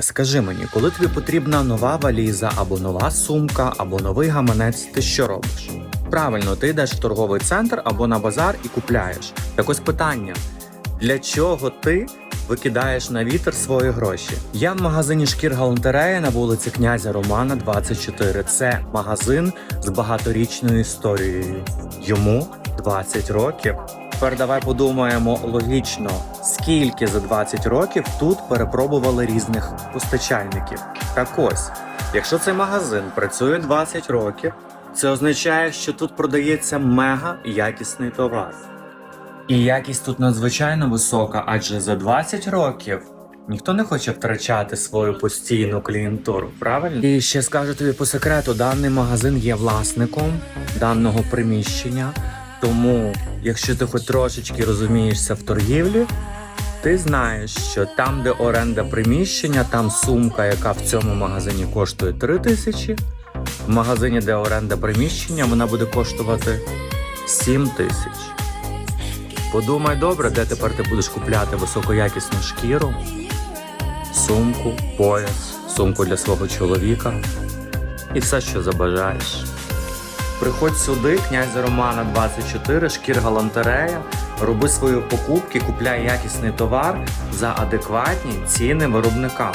Скажи мені, коли тобі потрібна нова валіза, або нова сумка, або новий гаманець, ти що робиш? Правильно, ти йдеш в торговий центр або на базар і купляєш. Так ось питання: для чого ти викидаєш на вітер свої гроші? Я в магазині шкір галантерея на вулиці князя Романа 24. Це магазин з багаторічною історією. Йому 20 років. Тепер давай подумаємо логічно, скільки за 20 років тут перепробували різних постачальників. Так ось, якщо цей магазин працює 20 років, це означає, що тут продається мега якісний товар. І якість тут надзвичайно висока, адже за 20 років ніхто не хоче втрачати свою постійну клієнтуру, правильно? І ще скажу тобі по секрету, даний магазин є власником даного приміщення. Тому, якщо ти хоч трошечки розумієшся в торгівлі, ти знаєш, що там, де оренда приміщення, там сумка, яка в цьому магазині коштує 3 тисячі. В магазині, де оренда приміщення, вона буде коштувати 7 тисяч. Подумай добре, де тепер ти будеш купляти високоякісну шкіру, сумку, пояс, сумку для свого чоловіка і все, що забажаєш. Приходь сюди, князя Романа 24, шкір галантерея, роби свої покупки, купляй якісний товар за адекватні ціни виробника.